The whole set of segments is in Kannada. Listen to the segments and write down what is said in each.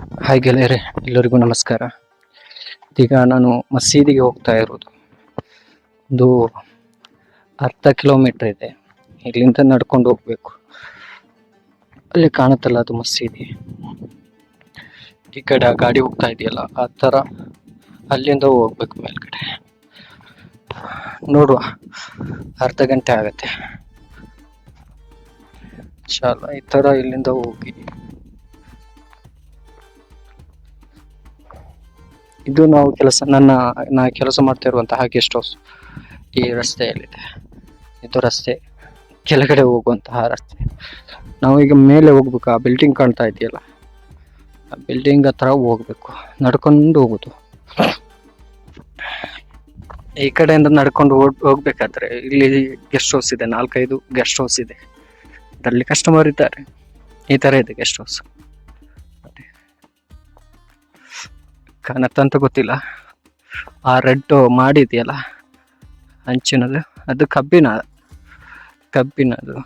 ಹಾಯ್ ಗೆಳೆಯರೆ, ಎಲ್ಲರಿಗೂ ನಮಸ್ಕಾರ. ಈಗ ನಾನು ಮಸೀದಿಗೆ ಹೋಗ್ತಾ ಇರೋದು. ಒಂದು ಅರ್ಧ ಕಿಲೋಮೀಟರ್ ಇದೆ. ಇಲ್ಲಿಂದ ನಡ್ಕೊಂಡು ಹೋಗ್ಬೇಕು. ಅಲ್ಲಿ ಕಾಣುತ್ತಲ್ಲ ಅದು ಮಸೀದಿ. ಈ ಕಡೆ ಆ ಗಾಡಿ ಹೋಗ್ತಾ ಇದೆಯಲ್ಲ, ಆ ಥರ ಅಲ್ಲಿಂದ ಹೋಗ್ಬೇಕು ಮೇಲ್ಗಡೆ. ನೋಡುವ, ಅರ್ಧ ಗಂಟೆ ಆಗತ್ತೆ. ಚಲ ಈ ಥರ ಇಲ್ಲಿಂದ ಹೋಗಿ. ಇದು ನಾವು ಕೆಲಸ, ನನ್ನ, ನಾ ಕೆಲಸ ಮಾಡ್ತಾ ಇರುವಂತಹ ಗೆಸ್ಟ್ ಹೌಸ್ ಈ ರಸ್ತೆಯಲ್ಲಿದೆ. ಇದು ರಸ್ತೆ, ಕೆಳಗಡೆ ಹೋಗುವಂತಹ ರಸ್ತೆ. ನಾವು ಈಗ ಮೇಲೆ ಹೋಗ್ಬೇಕು, ಆ ಬಿಲ್ಡಿಂಗ್ ಕಾಣ್ತಾ ಇದೆಯಲ್ಲ? ಆ ಬಿಲ್ಡಿಂಗ್ ಹತ್ರ ಹೋಗ್ಬೇಕು, ನಡ್ಕೊಂಡು ಹೋಗುದು. ಈ ಕಡೆಯಿಂದ ನಡ್ಕೊಂಡು ಹೋಗ್- ಹೋಗ್ಬೇಕಾದ್ರೆ ಇಲ್ಲಿ ಗೆಸ್ಟ್ ಹೌಸ್ ಇದೆ, ನಾಲ್ಕೈದು ಗೆಸ್ಟ್ ಹೌಸ್ ಇದೆ. ಅದರಲ್ಲಿ ಕಸ್ಟಮರ್ ಇದ್ದಾರೆ. ಈ ತರ ಇದೆ ಗೆಸ್ಟ್ ಹೌಸ್ ಕಾಣತ್ತಂತ ಗೊತ್ತಿಲ್ಲ. ಆ ರೆಡ್ ಮಾಡಿದೆಯಲ್ಲ ಹಂಚಿನದು ಅದು ಕಬ್ಬಿನ, ಕಬ್ಬಿನದು.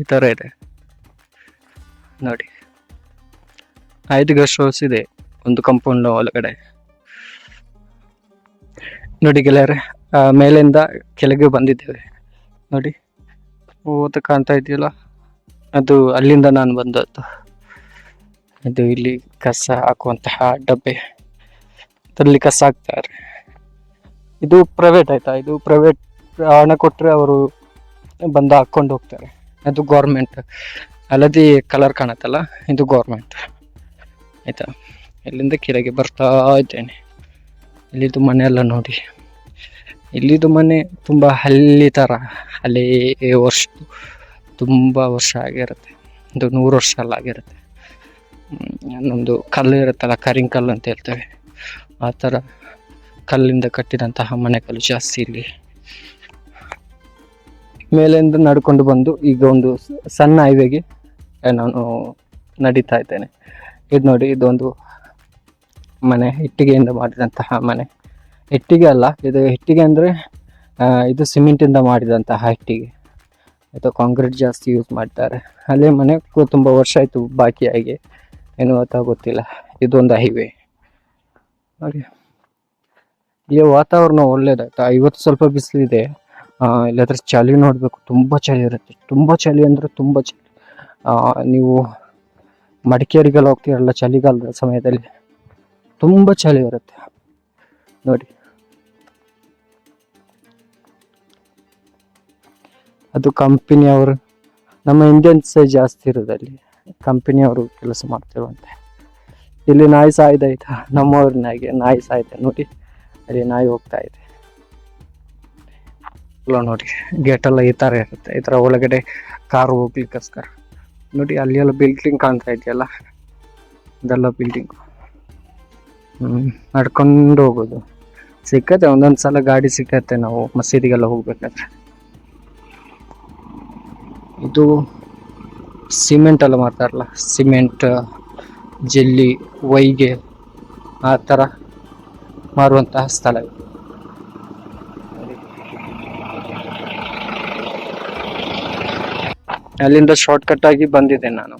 ಈ ಥರ ಇದೆ. ನೋಡಿ. ಐದು ಹೌಸ್ ಇದೆ, ಒಂದು ಕಂಪೌಂಡ್ ಒಳಗಡೆ. ನೋಡಿ ಗೆಳೆಯರೆ ಮೇಲಿಂದ ಕೆಳಗೆ ಬಂದಿದ್ದೇವೆ. ನೋಡಿ ಓದ ಕಾಣ್ತಾ ಇದೆಯಲ್ಲ? ಅದು ಅಲ್ಲಿಂದ ನಾನು ಬಂದದ್ದು. ಇದು ಇಲ್ಲಿ ಕಸ ಹಾಕುವಂತಹ ಡಬ್ಬೆ. ಅದರಲ್ಲಿ ಕಸ ಹಾಕ್ತಾರೆ. ಇದು ಪ್ರೈವೇಟ್ ಆಯ್ತಾ? ಇದು ಪ್ರೈವೇಟ್ ಹಣ ಕೊಟ್ಟರೆ ಅವರು ಬಂದು ಹಾಕ್ಕೊಂಡು ಹೋಗ್ತಾರೆ. ಅದು ಗೌರ್ಮೆಂಟ್ ಹಳದಿ ಕಲರ್ ಕಾಣತ್ತಲ್ಲ? ಇದು ಗೌರ್ಮೆಂಟ್ ಆಯಿತಾ? ಇಲ್ಲಿಂದ ಕೆಳಗೆ ಬರ್ತಾ ಇದ್ದೇನೆ. ಇಲ್ಲಿದು ಮನೆ ಎಲ್ಲ ನೋಡಿ. ಇಲ್ಲಿದು ಮನೆ ತುಂಬ ಹಳ್ಳಿ ಥರ ಹಲೇ ವರ್ಷ. ತುಂಬ ವರ್ಷ ಆಗಿರುತ್ತೆ. ಇದು ನೂರು ವರ್ಷ ಎಲ್ಲ ಆಗಿರುತ್ತೆ. ಹ್ಮ್, ನಮ್ದು ಕಲ್ಲು ಇರುತ್ತಲ್ಲ ಕರಿಂಗ್ ಕಲ್ಲು ಅಂತ ಹೇಳ್ತೇವೆ. ಆ ಥರ ಕಲ್ಲಿಂದ ಕಟ್ಟಿದಂತಹ ಮನೆಗಳು ಜಾಸ್ತಿ ಇಲ್ಲಿ. ಮೇಲಿಂದ ನಡ್ಕೊಂಡು ಬಂದು ಈಗ ಒಂದು ಸಣ್ಣ ಹೈವೇಗೆ ನಾನು ನಡೀತಾ ಇದ್ದೇನೆ. ಇದು ನೋಡಿ ಇದೊಂದು ಮನೆ ಇಟ್ಟಿಗೆಯಿಂದ ಮಾಡಿದಂತಹ ಮನೆ. ಇಟ್ಟಿಗೆ ಅಲ್ಲ ಇದು ಇಟ್ಟಿಗೆ ಅಂದರೆ ಇದು ಸಿಮೆಂಟಿಂದ ಮಾಡಿದಂತಹ ಇಟ್ಟಿಗೆ. ಅಥವಾ ಕಾಂಕ್ರೀಟ್ ಜಾಸ್ತಿ ಯೂಸ್ ಮಾಡ್ತಾರೆ. ಅಲ್ಲೇ ಮನೆ ತುಂಬ ವರ್ಷ ಆಯಿತು ಬಾಕಿಯಾಗಿ ಏನು ಅಂತ ಗೊತ್ತಿಲ್ಲ ಇದೊಂದು ಹೈವೇ ನೋಡಿ ಇಲ್ಲಿ ವಾತಾವರಣ ಒಳ್ಳೇದಾಯ್ತಾ? ಇವತ್ತು ಸ್ವಲ್ಪ ಬಿಸಿಲಿದೆ. ಇಲ್ಲಾದ್ರೆ ಚಳಿ ನೋಡಬೇಕು. ತುಂಬ ಚಳಿ ಇರುತ್ತೆ. ತುಂಬ ಚಳಿ ಅಂದರೆ ತುಂಬ ಚಳಿ. ನೀವು ಮಡಿಕೇರಿಗೆಲ್ಲ ಹೋಗ್ತೀರಲ್ಲ ಚಳಿಗಾಲದ ಸಮಯದಲ್ಲಿ? ತುಂಬ ಚಳಿ ಇರುತ್ತೆ. ನೋಡಿ. ಅದು ಕಂಪನಿಯವರು ನಮ್ಮ ಇಂಡಿಯನ್ಸ್ ಜಾಸ್ತಿ ಇರೋದು ಅಲ್ಲಿ. ಕಂಪನಿಯವರು ಕೆಲಸ ಮಾಡ್ತಿರುವಂತೆ. ಇಲ್ಲಿ ನಾಯಿ ಸಾಯ್ದಾಯ್ತಾ ಆಯ್ತಾ? ನಮ್ಮವ್ರನ್ನಾಗೆ ನಾಯಿ ಸಾಯ್ದೆ ನೋಡಿ. ಅಲ್ಲಿ ನಾಯಿ ಹೋಗ್ತಾ ಇದೆ. ನೋಡಿ ಗೇಟ್ ಎಲ್ಲ ಈ ತರ ಇರುತ್ತೆ. ಈ ತರ ಒಳಗಡೆ ಕಾರು ಹೋಗ್ಲಿಕ್ಕೋಸ್ಕರ. ನೋಡಿ ಅಲ್ಲಿ ಎಲ್ಲ ಬಿಲ್ಡಿಂಗ್ ಕಾಣ್ತಾ ಇದೆಯಲ್ಲ? ಇದೆಲ್ಲ ಬಿಲ್ಡಿಂಗ್ ಹ್ಮ್, ನಡ್ಕೊಂಡು ಹೋಗೋದು. ಸಿಕ್ಕತ್ತೆ, ಒಂದೊಂದು ಸಲ ಗಾಡಿ ಸಿಕ್ಕತ್ತೆ ನಾವು ಮಸೀದಿಗೆಲ್ಲ ಹೋಗ್ಬೇಕಾದ್ರೆ. ಇದು ಸಿಮೆಂಟ್ ಎಲ್ಲ ಮಾಡ್ತಾರಲ್ಲ ಸಿಮೆಂಟ್, ಜೆಲ್ಲಿ ವೈಗೆ ಆ ಥರ ಮಾರುವಂತಹ ಸ್ಥಳ ಅಲ್ಲಿಂದ ಶಾರ್ಟ್ಕಟ್ ಆಗಿ ಬಂದಿದ್ದೆ ನಾನು.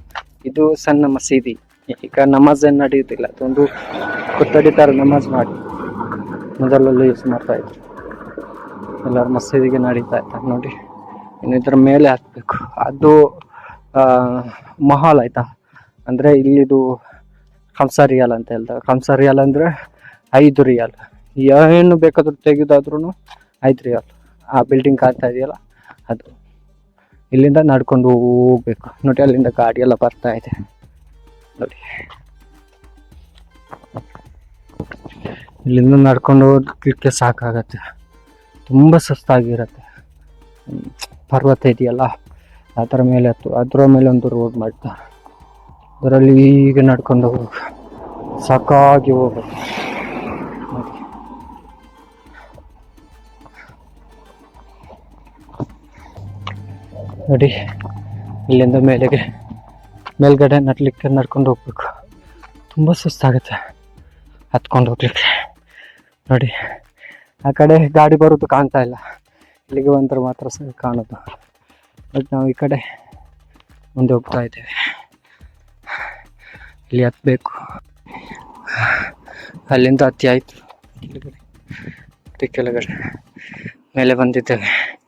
ಇದು ಸಣ್ಣ ಮಸೀದಿ. ಈಗ ನಮಾಜ್ ಏನು ನಡೆಯುತ್ತಿಲ್ಲ ಅದೊಂದು ಕೊಠಡಿ ಥರ ನಮಾಜ್ ಮಾಡಿ ಮೊದಲೆಲ್ಲ ಯೂಸ್ ಮಾಡ್ತಾ ಇದ್ರು. ಎಲ್ಲರೂ ಮಸೀದಿಗೆ ನಡೀತಾ ಇದ್ದಾರೆ ನೋಡಿ. ಇನ್ನು ಇದರ ಮೇಲೆ ಹಾಕ್ಬೇಕು. ಅದು ಮಹಾಲ್ ಆಯ್ತಾ? ಅಂದ್ರೆ ಇಲ್ಲಿದು ಕಂಸ ರಿಯಾಲ್ ಅಂತ ಹೇಳ್ತಾರೆ ಕಂಸ ರಿಯಾಲ್ ಅಂದ್ರೆ ಐದು ರಿಯಾಲ್. ಏನು ಬೇಕಾದರೂ ತೆಗೆದಾದ್ರೂ ಐದು ರಿಯಾಲ್. ಆ ಬಿಲ್ಡಿಂಗ್ ಕಾಣ್ತಾ ಇದೆಯಲ್ಲ, ಅದು. ಇಲ್ಲಿಂದ ನಡ್ಕೊಂಡು ಹೋಗ್ಬೇಕು. ನೋಡಿ, ಅಲ್ಲಿಂದ ಗಾಡಿ ಎಲ್ಲ ಬರ್ತಾ ಇದೆ. ನೋಡಿ. ಇಲ್ಲಿಂದ ನಡ್ಕೊಂಡು ಹೋಗ್ಲಿಕ್ಕೆ ಸಾಕಾಗತ್ತೆ. ತುಂಬ ಸುಸ್ತಾಗಿರತ್ತೆ. ಪರ್ವತ ಇದೆಯಲ್ಲ? ಅದರ ಮೇಲೆ ಹತ್ತು ಅದರ ಮೇಲೆ ಒಂದು ರೋಡ್ ಮಾಡ್ತಾರೆ. ಅದರಲ್ಲಿ ಈಗ ನಡ್ಕೊಂಡು ಹೋಗ್ಬೇಕು. ಸಾಕಾಗಿ ಹೋಗ್ಬೇಕು. ನೋಡಿ. ಇಲ್ಲಿಂದ ಮೇಲೆಗೆ, ಮೇಲ್ಗಡೆ ನಡ್ಲಿಕ್ಕೆ ನಡ್ಕೊಂಡು ಹೋಗ್ಬೇಕು. ತುಂಬ ಸುಸ್ತಾಗುತ್ತೆ. ಹತ್ಕೊಂಡು ಹೋಗ್ಲಿಕ್ಕೆ. ನೋಡಿ, ಆ ಕಡೆ ಗಾಡಿ ಬರೋದು ಕಾಣ್ತಾ ಇಲ್ಲ. ಇಲ್ಲಿಗೆ ಬಂದ್ರೆ ಮಾತ್ರ ಕಾಣೋದು. ಬಟ್ ನಾವು ಈ ಕಡೆ ಮುಂದೆ ಹೋಗ್ತಾ ಇದ್ದೇವೆ. ಇಲ್ಲಿ ಹತ್ತಬೇಕು ಅಲ್ಲಿಂದ ಹತ್ತಿ ಆಯಿತು. ಕೆಳಗಡೆ. ಕೆಳಗಡೆ. ಮೇಲೆ ಬಂದಿದ್ದೇವೆ.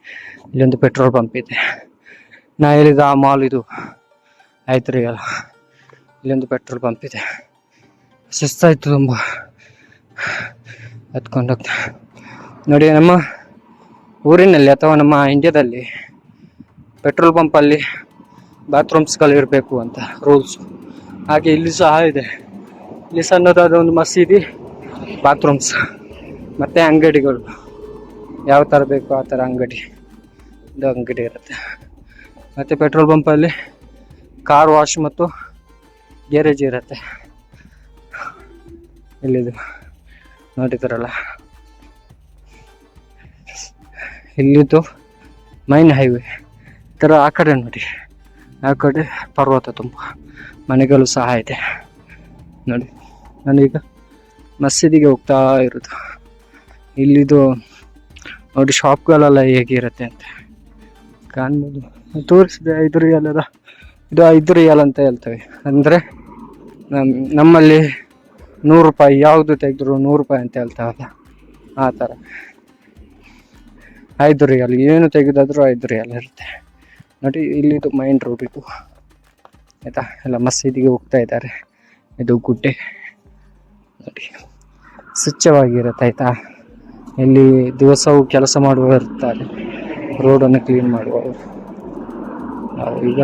ಇಲ್ಲೊಂದು ಪೆಟ್ರೋಲ್ ಪಂಪ್ ಇದೆ. ನಾ ಹೇಳಿದ ಆ ಮಾಲ್ ಇದು. ಆಯ್ತು ರೀ ಅಲ್ಲ. ಇಲ್ಲೊಂದು ಪೆಟ್ರೋಲ್ ಪಂಪ್ ಇದೆ. ಸುಸ್ತಾಯಿತು ತುಂಬ. ಹತ್ಕೊಂಡೋಗ್ತಾ. ನೋಡಿ ನಮ್ಮ ಊರಿನಲ್ಲಿ ಅಥವಾ ನಮ್ಮ ಇಂಡಿಯಾದಲ್ಲಿ ಪೆಟ್ರೋಲ್ ಪಂಪಲ್ಲಿ ಬಾತ್ರೂಮ್ಸ್ಗಳು ಇರಬೇಕು ಅಂತ ರೂಲ್ಸ್ ಹಾಗೆ ಇಲ್ಲಿ ಸಹ ಇದೆ. ಇಲ್ಲಿ ಸಣ್ಣದಾದ ಒಂದು ಮಸೀದಿ ಬಾತ್ರೂಮ್ಸ್ ಮತ್ತೆ ಅಂಗಡಿಗಳು. ಯಾವ ಥರ ಬೇಕು ಆ ಥರ ಅಂಗಡಿ. ಇದು ಅಂಗಡಿ ಇರುತ್ತೆ. ಮತ್ತು ಪೆಟ್ರೋಲ್ ಪಂಪಲ್ಲಿ ಕಾರ್ ವಾಶ್ ಮತ್ತು ಗ್ಯಾರೇಜ್ ಇರುತ್ತೆ. ಇಲ್ಲಿದು. ನೋಡಿದಾರಲ್ಲ. ಇಲ್ಲಿದ್ದು ಮೈನ್ ಹೈವೇ ಥರ ಆ ಕಡೆ ನೋಡಿ. ಆ ಕಡೆ ಪರ್ವತ ತುಂಬ. ಮನೆಗಳು ಸಹ ಇದೆ. ನೋಡಿ, ನಾನೀಗ ಮಸೀದಿಗೆ ಹೋಗ್ತಾ ಇರೋದು. ಇಲ್ಲಿದು ನೋಡಿ ಶಾಪ್ಗಳೆಲ್ಲ ಹೇಗಿರುತ್ತೆ ಅಂತ ಕಾಣ್ಬೋದು. ತೋರಿಸಿದೆ ಐದು ರಿಯಲ್ ಇದು ಐದು ರಿಯಲ್ ಅಂತ ಹೇಳ್ತೇವೆ. ಅಂದರೆ ನಮ್ಮ ನಮ್ಮಲ್ಲಿ ನೂರು ರೂಪಾಯಿ, ಯಾವುದು ತೆಗೆದ್ರು ನೂರು ರೂಪಾಯಿ ಅಂತ ಹೇಳ್ತಾವಲ್ಲ ಆ ಥರ ಐದು ರಿಯಲ್ ಏನು ತೆಗೆದಾದರೂ ಐದು ರಿಯಲ್ ಇರುತ್ತೆ. ನೋಡಿ ಇಲ್ಲಿದು ಮೈನ್ ರೋಡ್ ಇದು. ಆಯ್ತಾ? ಎಲ್ಲ ಮಸೀದಿಗೆ ಹೋಗ್ತಾ ಇದ್ದಾರೆ. ಇದು ಗುಡ್ಡೆ. ನೋಡಿ. ಸ್ವಚ್ಛವಾಗಿರುತ್ತೆ, ಆಯ್ತಾ? ಇಲ್ಲಿ ದಿವಸವೂ ಕೆಲಸ ಮಾಡುವವರು ಇರ್ತಾರೆ. ರೋಡನ್ನು ಕ್ಲೀನ್ ಮಾಡುವವರು. ನಾವು ಈಗ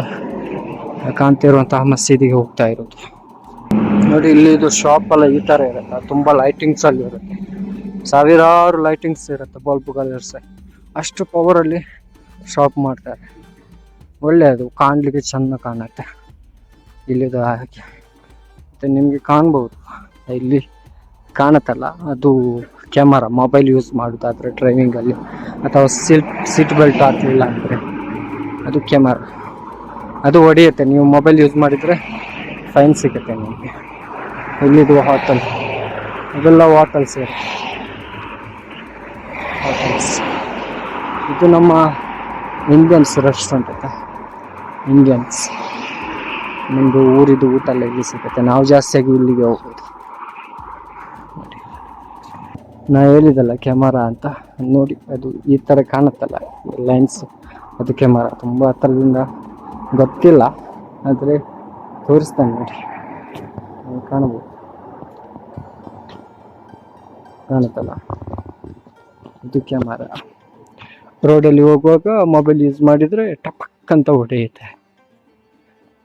ಕಾಣ್ತಿರುವಂತಹ ಮಸೀದಿಗೆ ಹೋಗ್ತಾ ಇರೋದು. ನೋಡಿ, ಇಲ್ಲಿ ಇದು ಶಾಪ್ ಎಲ್ಲ ಈ ತರ ಇರುತ್ತೆ. ತುಂಬಾ ಲೈಟಿಂಗ್ಸ್ ಅಲ್ಲಿ ಇರುತ್ತೆ. ಸಾವಿರಾರು ಲೈಟಿಂಗ್ಸ್ ಇರುತ್ತೆ ಬಲ್ಬ್ಗಳು ಇರ್ಸ. ಅಷ್ಟು ಪವರ್ ಅಲ್ಲಿ ಶಾಪ್ ಮಾಡ್ತಾರೆ. ಒಳ್ಳೆಯದು, ಕಾಣಲಿಕ್ಕೆ ಚೆಂದ ಕಾಣುತ್ತೆ. ಇಲ್ಲಿದು ಹಾಗೆ. ಮತ್ತು ನಿಮಗೆ ಕಾಣ್ಬೋದು. ಇಲ್ಲಿ ಕಾಣುತ್ತಲ್ಲ, ಅದು ಕ್ಯಾಮರಾ ಮೊಬೈಲ್ ಯೂಸ್ ಮಾಡೋದಾದರೆ ಡ್ರೈವಿಂಗಲ್ಲಿ ಅಥವಾ ಸೀಟ್ ಸೀಟ್ ಬೆಲ್ಟ್ ಹಾಕಲಿಲ್ಲ ಅಂದರೆ ಅದು ಕ್ಯಾಮರಾ ಅದು ಹೊಡೆಯುತ್ತೆ ನೀವು ಮೊಬೈಲ್ ಯೂಸ್ ಮಾಡಿದರೆ ಫೈನ್ ಸಿಗುತ್ತೆ ನಿಮಗೆ. ಇಲ್ಲಿದು ಹೋಟೆಲ್ ಇದೆಲ್ಲ ಹೋಟೆಲ್ಸ್ ಹೋಟೆಲ್ಸ್ ಇದು ನಮ್ಮ ಇಂಡಿಯನ್ಸ್ ರೆಸ್ಟೋರೆಂಟ್ ಆಯ್ತಾ? ಇಂಡಿಯನ್ಸ್ ನಮ್ಮದು ಊರಿದು ಊಟ ಎಲ್ಲ ಇಲ್ಲಿ ಸಿಗುತ್ತೆ? ನಾವು ಜಾಸ್ತಿಯಾಗಿ ಇಲ್ಲಿಗೆ ಹೋಗ್ಬೋದು. ನಾ ಹೇಳಿದಲ್ಲ ಕ್ಯಾಮರಾ ಅಂತ. ನೋಡಿ, ಅದು ಈ ಥರ ಕಾಣುತ್ತಲ್ಲ ಲೆನ್ಸ್ ಅದು ಕ್ಯಾಮರಾ ತುಂಬ ಹತ್ತಿರದಿಂದ ಗೊತ್ತಿಲ್ಲ, ಆದರೆ ತೋರಿಸ್ತಾನೆ ನೋಡಿ. ಕಾಣಬೋದು ಕಾಣಬಹುದು ಕಾಣುತ್ತಲ್ಲ. ಇದು ಕ್ಯಾಮರಾ ರೋಡಲ್ಲಿ ಹೋಗುವಾಗ ಮೊಬೈಲ್ ಯೂಸ್ ಮಾಡಿದರೆ ಟಪಕ್ ಅಂತ ಹೊಡೆಯುತ್ತೆ.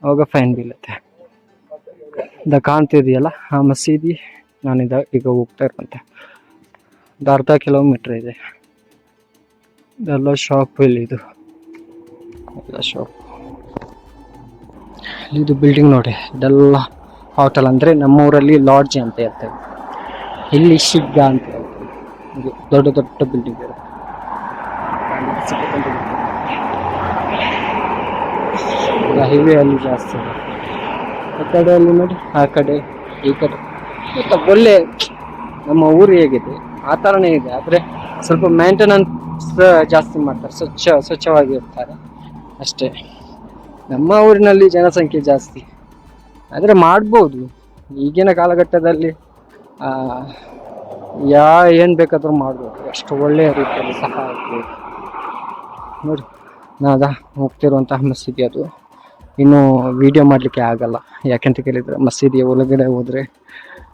ಅವಾಗ ಫೈನ್ ಬೀಳುತ್ತೆ. ದ ಕಾಣ್ತಿದೆಯಲ್ಲ ಆ ಮಸೀದಿ, ನಾನಿದ ಈಗ ಹೋಗ್ತಾ ಇರುವಂತೆ. ಒಂದು ಅರ್ಧ ಕಿಲೋಮೀಟ್ರ್ ಇದೆ. ಇದೆಲ್ಲ ಶಾಪ್ ಇಲ್ಲಿ ಇದು. ಎಲ್ಲ ಶಾಪ್ ಇದು ಬಿಲ್ಡಿಂಗ್ ನೋಡಿ, ಇದೆಲ್ಲ ಹೋಟೆಲ್ ಅಂದರೆ ನಮ್ಮೂರಲ್ಲಿ ಲಾಡ್ಜ್ ಅಂತ ಹೇಳ್ತೇವೆ. ಇಲ್ಲಿ ಶಿಗ್ಗ ಅಂತ ಹೇಳ್ತೇವೆ. ಇದು ದೊಡ್ಡ ದೊಡ್ಡ ಬಿಲ್ಡಿಂಗ್ ಹೈವೇ ಅಲ್ಲಿ ಜಾಸ್ತಿ ಇದೆ ಆ ಕಡೆಯಲ್ಲಿ ನೋಡಿ, ಆ ಕಡೆ, ಈ ಕಡೆ. ಮತ್ತೆ ಒಳ್ಳೆ, ನಮ್ಮ ಊರು ಹೇಗಿದೆ? ಆ ಥರನೇ ಇದೆ, ಆದರೆ ಸ್ವಲ್ಪ ಮೇಂಟೆನೆನ್ಸ್ ಜಾಸ್ತಿ ಮಾಡ್ತಾರೆ, ಸ್ವಚ್ಛ ಸ್ವಚ್ಛವಾಗಿ ಇರ್ತಾರೆ ಅಷ್ಟೇ. ನಮ್ಮ ಊರಿನಲ್ಲಿ ಜನಸಂಖ್ಯೆ ಜಾಸ್ತಿ. ಆದರೆ ಮಾಡ್ಬೋದು. ಈಗಿನ ಕಾಲಘಟ್ಟದಲ್ಲಿ ಯಾ, ಏನು ಬೇಕಾದರೂ ಮಾಡ್ಬೋದು. ಅಷ್ಟು ಒಳ್ಳೆಯ ರೀತಿಯಲ್ಲಿ ಸಹ ಆಗ್ಬೋದು. ನೋಡಿ ನಾದ ಹೋಗ್ತಿರುವಂತಹ ಮಸೀದಿ ಅದು. ಇನ್ನು ವಿಡಿಯೋ ಮಾಡಲಿಕ್ಕೆ ಆಗಲ್ಲ. ಯಾಕೆಂತ ಕೇಳಿದರೆ ಮಸೀದಿಯ ಒಳಗಡೆ ಹೋದರೆ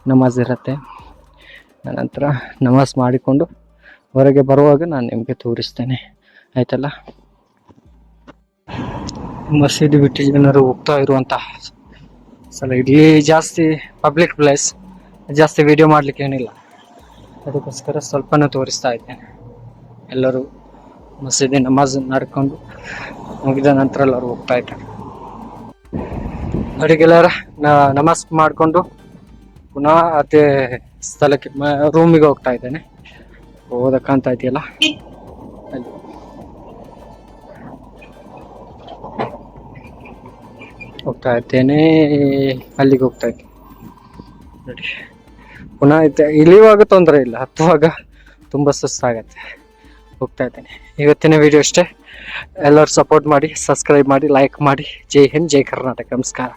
ನಮಾಜ್ ಇರುತ್ತೆ. ನಂತರ ನಮಾಜ್ ಮಾಡಿಕೊಂಡು ಹೊರಗೆ ಬರುವಾಗ ನಾನು ನಿಮಗೆ ತೋರಿಸ್ತೇನೆ. ಆಯ್ತಲ್ಲ? ಮಸೀದಿ ಬಿಟ್ಟು ಜನರು ಹೋಗ್ತಾ ಇರುವಂತಹ ಸಲ ಇಲ್ಲಿ ಜಾಸ್ತಿ ಪಬ್ಲಿಕ್ ಪ್ಲೇಸ್ ಜಾಸ್ತಿ ವಿಡಿಯೋ ಮಾಡಲಿಕ್ಕೆ ಏನಿಲ್ಲ. ಅದಕ್ಕೋಸ್ಕರ ಸ್ವಲ್ಪನೇ ತೋರಿಸ್ತಾ ಇದ್ದೇನೆ. ಎಲ್ಲರೂ ಮಸೀದಿ ನಮಾಜ್ ನಡ್ಕೊಂಡು ಮುಗಿದ ನಂತರ ಎಲ್ಲರೂ ಹೋಗ್ತಾ ಇದ್ದಾರೆ. ಅಡಿಗೆಲ್ಲರ ನಮಸ್ಕ ಮಾಡಿಕೊಂಡು ಪುನಃ ಅದೇ ಸ್ಥಳಕ್ಕೆ ರೂಮಿಗೆ ಹೋಗ್ತಾ ಇದ್ದೇನೆ. ಓದಕ್ಕಂತ ಇದೆಯಲ್ಲ? ಹೋಗ್ತಾ ಇದ್ದೇನೆ, ಅಲ್ಲಿಗೆ ಹೋಗ್ತಾ ಇದ್ದೀನಿ ನೋಡಿ. ಪುನಃ ಇದ್ದೆ. ಇಳಿಯುವಾಗ ತೊಂದರೆ ಇಲ್ಲ. ಹತ್ತುವಾಗ ತುಂಬ ಸುಸ್ತಾಗತ್ತೆ. ಹೋಗ್ತಾ ಇದ್ದೇನೆ. ಇವತ್ತಿನ ವಿಡಿಯೋ ಅಷ್ಟೇ. ಎಲ್ಲರೂ ಸಪೋರ್ಟ್ ಮಾಡಿ ಸಬ್ಸ್ಕ್ರೈಬ್ ಮಾಡಿ ಲೈಕ್ ಮಾಡಿ. ಜೈ ಹಿಂದ್, ಜೈ ಕರ್ನಾಟಕ. ನಮಸ್ಕಾರ.